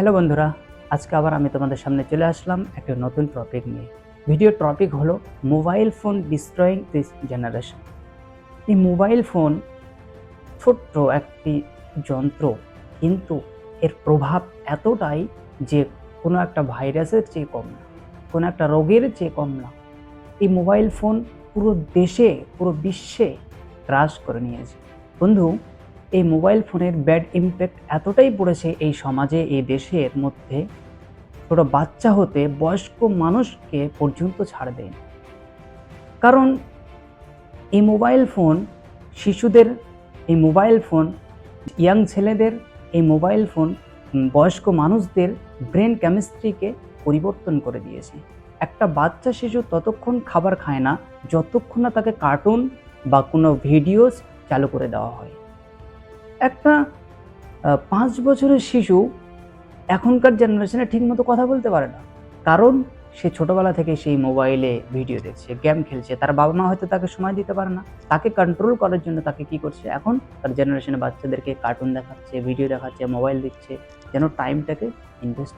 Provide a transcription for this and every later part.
Hello বন্ধুরা, আজকে আবার আমি তোমাদের সামনে চলে আসলাম একটা নতুন টপিক নিয়ে। ভিডিও টপিক হলো mobile phone destroying this generation এই মোবাইল ফোন ছোট্ট একটি যন্ত্র, কিন্তু এর প্রভাব এতটাই যে কোনো একটা ভাইরাসের চেয়ে কম না, কোনো একটা রোগের চেয়ে কম না। এই মোবাইল ফোন পুরো দেশে, পুরো বিশ্বে গ্রাস করে নিয়েছে। বন্ধু এই মোবাইল ফোনের ব্যাড ইম্প্যাক্ট এতটাই পড়েছে এই সমাজে, এই দেশের মধ্যে। ছোট বাচ্চা হতে বয়স্ক মানুষকে পর্যন্ত ছাড় দেয় কারণ এই মোবাইল ফোন শিশুদের, এই মোবাইল ফোন ইয়াং ছেলেদের, এই মোবাইল ফোন বয়স্ক মানুষদের ব্রেন কেমিস্ট্রিকে পরিবর্তন করে দিয়েছে। একটা বাচ্চা শিশু ততক্ষণ খাবার খায় না, যতক্ষণ না তাকে কার্টুন বা কোনো ভিডিওস চালু করে দেওয়া হয়। একটা পাঁচ বছরের শিশু এখনকার জেনারেশনে ঠিকমতো কথা বলতে পারে না। কারণ সে ছোটবেলা থেকে সেই মোবাইলে ভিডিও দেখছে গেম খেলছে, তার বাবা মা হয়তো তাকে সময় দিতে পারে না। তাকে কন্ট্রোল করার জন্য তাকে কি করছে? এখন তার জেনারেশনে বাচ্চাদেরকে কার্টুন দেখাচ্ছে ভিডিও দেখাচ্ছে মোবাইল দিচ্ছে, যেন টাইমটাকে ইনভেস্ট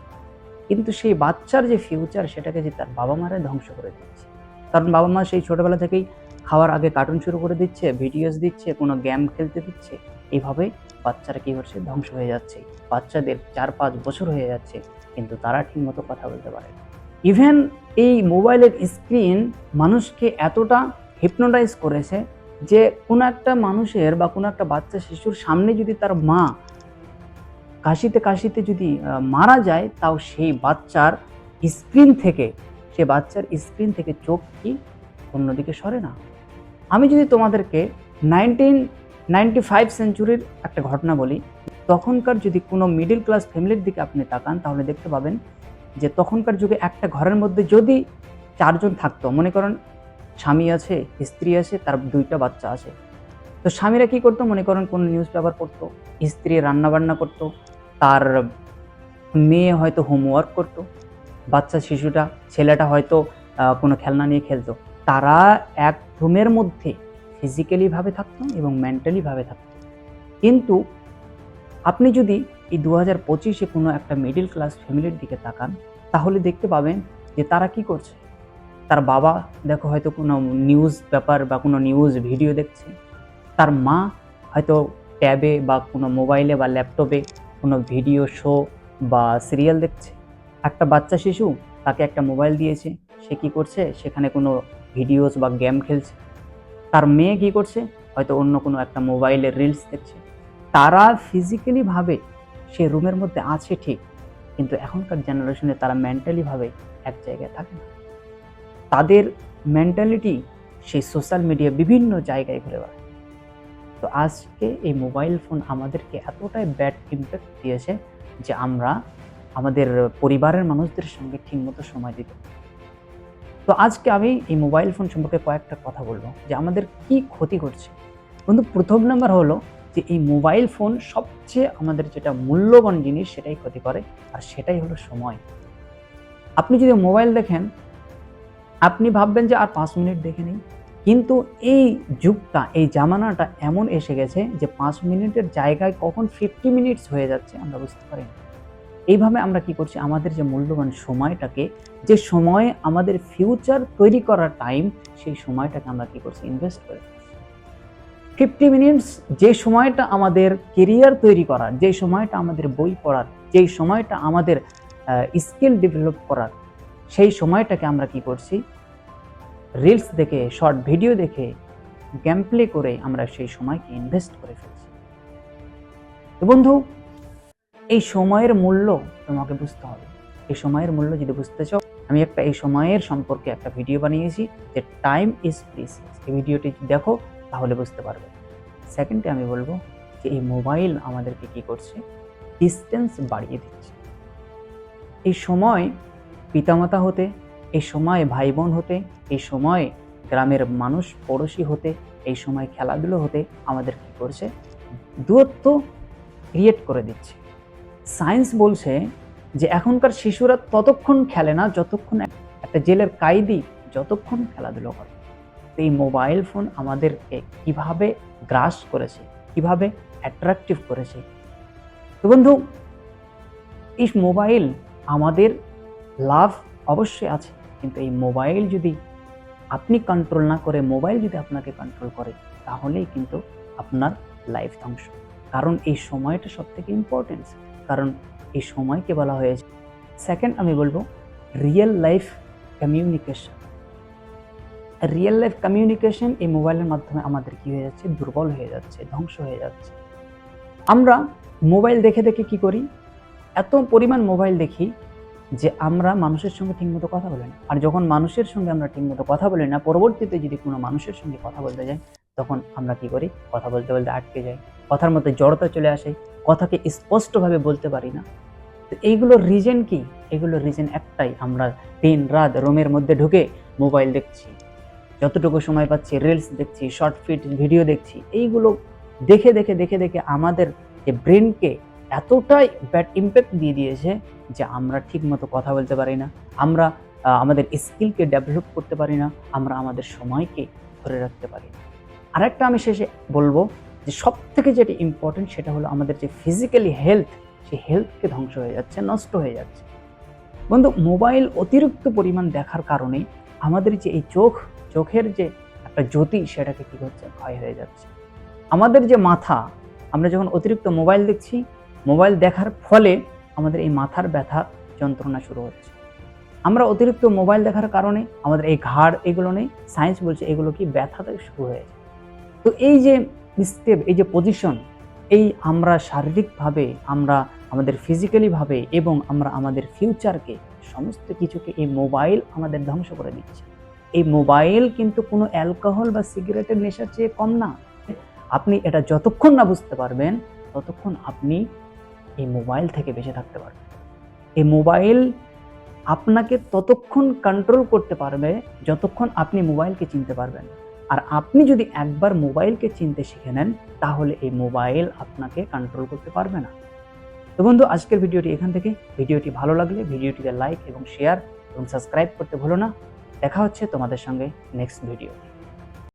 কিন্তু সেই বাচ্চার যে ফিউচার সেটাকে যে তার বাবা মারা ধ্বংস করে দিচ্ছে। কারণ বাবা মা সেই ছোটবেলা থেকেই খাওয়ার আগে কার্টুন শুরু করে দিচ্ছে ভিডিওস দিচ্ছে, কোনো গেম খেলতে দিচ্ছে। এইভাবে বাচ্চারা কী করছে? ধ্বংস হয়ে যাচ্ছে। বাচ্চাদের চার পাঁচ বছর হয়ে যাচ্ছে, কিন্তু তারা ঠিকমতো কথা বলতে পারে ইভেন এই মোবাইলের স্ক্রিন মানুষকে এতটা হিপনোটাইজ করেছে যে কোনো একটা মানুষের বা কোনো একটা বাচ্চা শিশুর সামনে যদি তার মা কাশিতে কাশিতে যদি মারা যায়, তাও সেই বাচ্চার স্ক্রিন থেকে, সে বাচ্চার স্ক্রিন থেকে চোখ কি অন্যদিকে সরে না? আমি যদি তোমাদেরকে নাইনটিন নাইনটি ফাইভ সেঞ্চুরির একটা ঘটনা বলি। তখনকার যদি কোনো মিডল ক্লাস ফ্যামিলির দিকে আপনি তাকান, তাহলে দেখতে পাবেন যে তখনকার যুগে একটা ঘরের মধ্যে যদি চারজন থাকতো, মনে করেন স্বামী আছে, স্ত্রী আছে, তার দুইটা বাচ্চা আছে। তো স্বামীরা কি করতো? মনে করেন কোনো নিউজ পেপার পড়তো, স্ত্রী রান্না বান্না করতো, তার মেয়ে হয়তো হোমওয়ার্ক করতো, বাচ্চা, শিশুটা, ছেলেটা হয়তো কোনো খেলনা নিয়ে খেলতো। তারা এক রুমের মধ্যে ফিজিক্যালিভাবে থাকতাম এবং মেন্টালিভাবে থাকতাম। কিন্তু আপনি যদি এই দু হাজার পঁচিশে কোনো একটা মিডল ক্লাস ফ্যামিলির দিকে তাকান, তাহলে দেখতে পাবেন যে তারা কি করছে? তার বাবা, দেখো হয়তো কোনো নিউজ পেপার বা কোনো নিউজ ভিডিও দেখছে। তার মা হয়তো ট্যাবে বা কোনো মোবাইলে বা ল্যাপটপে কোনো ভিডিও শো বা সিরিয়াল দেখছে। একটা বাচ্চা শিশু তাকে একটা মোবাইল দিয়েছে, সে কি করছে? সেখানে কোনো ভিডিওস বা গেম খেলছে। তার মেয়ে কি করছে? হয়তো অন্য কোনো একটা মোবাইলের রিলস দেখছে। তারা ফিজিক্যালিভাবে সে রুমের মধ্যে আছে ঠিক, কিন্তু এখনকার জেনারেশনে তারা মেন্টালিভাবে এক জায়গায় থাকে না। তাদের মেন্টালিটি সেই সোশ্যাল মিডিয়া বিভিন্ন জায়গায় ঘুরে বেড়ায়। তো আজকে এই মোবাইল ফোন আমাদেরকে এতটাই ব্যাড ইম্প্যাক্ট দিয়েছে যে আমরা আমাদের পরিবারের মানুষদের সঙ্গে ঠিকমতো সময় দিতে। তো আজকে আমি এই মোবাইল ফোন সম্পর্কে কয়েকটা কথা বলব যে আমাদের কি ক্ষতি করছে। কিন্তু প্রথম নাম্বার হলো যে এই মোবাইল ফোন সবচেয়ে আমাদের যেটা মূল্যবান জিনিস সেটাই ক্ষতি করে, আর সেটাই হলো সময়। আপনি যদি মোবাইল দেখেন, আপনি ভাববেন যে আর পাঁচ মিনিট দেখে নেই। কিন্তু এই যুগটা, এই জামানাটা এমন এসে গেছে যে পাঁচ মিনিটের জায়গায় কখন ফিফটি মিনিটস হয়ে যাচ্ছে, আমরা বুঝতে পারি না। এইভাবে আমরা কি করছি? আমাদের যে মূল্যবান সময়টাকে, যে সময়ে আমাদের ফিউচার তৈরি করার টাইম সেই সময়টাকে আমরা কি করছি? ইনভেস্ট করে ফিফটি মিনিটস যে সময়টা আমাদের কেরিয়ার তৈরি করার, যে সময়টা আমাদের বই পড়ার যেই সময়টা আমাদের স্কিল ডেভেলপ করার, সেই সময়টাকে আমরা কি করছি? রিলস দেখে শর্ট ভিডিও দেখে গেম প্লে করে আমরা সেই সময়কে ইনভেস্ট করে ফেলছি। বন্ধু এই সময়ের মূল্য তোমাকে বুঝতে হবে। এই সময়ের মূল্য যদি বুঝতে চাও, আমি একটা এই সময়ের সম্পর্কে একটা ভিডিও বানিয়েছি যে টাইম ইজ প্রিসিয়াস এই ভিডিওটি দেখো, তাহলে বুঝতে পারবে। সেকেন্ডে আমি বলব যে এই মোবাইল আমাদেরকে কি করছে? ডিস্টেন্স বাড়িয়ে দিচ্ছে। এই সময় পিতামাতা হতে, এই সময় ভাই বোন হতে, এই সময় গ্রামের মানুষ পড়োশি হতে, এই সময় খেলাধুলো হতে আমাদের কি করছে? দূরত্ব ক্রিয়েট করে দিচ্ছে। সায়েন্স বলছে যে এখনকার শিশুরা ততক্ষণ খেলে না, যতক্ষণ একটা জেলের কায়দি যতক্ষণ খেলাধুলো করে। এই মোবাইল ফোন আমাদেরকে কীভাবে গ্রাস করেছে, কীভাবে অ্যাট্রাকটিভ করেছে। তো বন্ধু, এই মোবাইল আমাদের লাভ অবশ্যই আছে, কিন্তু এই মোবাইল যদি আপনি কন্ট্রোল না করে, মোবাইল যদি আপনাকে কন্ট্রোল করে, তাহলেই কিন্তু আপনার লাইফ ধ্বংস। কারণ এই সময়টা সব থেকে ইম্পর্টেন্স কারণ এই সময়কে বলা হয়েছে। সেকেন্ড আমি বলব real life communication real life communication এই মোবাইলের মাধ্যমে আমাদের কি হয়ে যাচ্ছে? দুর্বল হয়ে যাচ্ছে, ধ্বংস হয়ে যাচ্ছে। আমরা মোবাইল দেখে দেখে কি করি? এত পরিমাণ মোবাইল দেখি যে আমরা মানুষের সঙ্গে ঠিকমতো কথা বলি না। আর যখন মানুষের সঙ্গে আমরা ঠিকমতো কথা বলি না, পরবর্তীতে যদি কোনো মানুষের সঙ্গে কথা বলতে যাই তখন আমরা কি করি? কথা বলতে বলতে আটকে যাই। কথার মধ্যে জড়তা চলে আসে। কথাকে স্পষ্টভাবে বলতে পারি না। তো এইগুলোর রিজন কি? এগুলোর রিজন একটাই। আমরা দিন, রাত রুমের মধ্যে ঢুকে মোবাইল দেখছি। যতটুকু সময় পাচ্ছি রিলস দেখছি শর্ট ফিট ভিডিও দেখছি, এইগুলো দেখে দেখে দেখে দেখে আমাদের যে ব্রেনকে এতটাই ব্যাড ইম্প্যাক্ট দিয়ে দিয়েছে যে আমরা ঠিক মতো কথা বলতে পারি না। আমরা আমাদের স্কিলকে ডেভেলপ করতে পারি না। আমরা আমাদের সময়কে ধরে রাখতে পারি না। আরেকটা আমি শেষে বলব যে সব থেকে যেটা ইম্পর্টেন্ট সেটা হলো আমাদের যে ফিজিক্যালি হেলথ সেই হেলথকে ধ্বংস হয়ে যাচ্ছে, নষ্ট হয়ে যাচ্ছে। বন্ধু মোবাইল অতিরিক্ত পরিমাণ দেখার কারণে আমাদের যে এই চোখ, চোখের যে একটা জ্যোতি, সেটাকে কী হচ্ছে? ক্ষয় হয়ে যাচ্ছে। আমাদের যে মাথা, আমরা যখন অতিরিক্ত মোবাইল দেখছি মোবাইল দেখার ফলে আমাদের এই মাথার ব্যথা যন্ত্রণা শুরু হচ্ছে। আমরা অতিরিক্ত মোবাইল দেখার কারণে আমাদের এই ঘাড়, এগুলো নেই সায়েন্স বলছে এগুলো কি ব্যথাতে শুরু হয়ে যায়। তো এই যে স্টেপ এই যে পজিশন এই আমরা শারীরিকভাবে, আমরা আমাদের ফিজিক্যালিভাবে এবং আমরা আমাদের ফিউচারকে সমস্ত কিছুকে এই মোবাইল আমাদের ধ্বংস করে দিচ্ছে। এই মোবাইল কিন্তু কোনো অ্যালকোহল বা সিগারেটের নেশার চেয়ে কম না। আপনি এটা যতক্ষণ না বুঝতে পারবেন, ততক্ষণ আপনি এই মোবাইল থেকে বেঁচে থাকতে পারবেন। এই মোবাইল আপনাকে ততক্ষণ কন্ট্রোল করতে পারবে, যতক্ষণ আপনি মোবাইলকে চিনতে পারবেন আর আপনি যদি একবার মোবাইলকে চিনতে শিখে নেন, তাহলে এই মোবাইল আপনাকে কন্ট্রোল করতে পারবে না। তো বন্ধু, আজকের ভিডিওটি এখান থেকে। ভিডিওটি ভালো লাগলে ভিডিওটিতে লাইক এবং শেয়ার এবং সাবস্ক্রাইব করতে ভুলো না। দেখা হচ্ছে তোমাদের সঙ্গে নেক্সট ভিডিও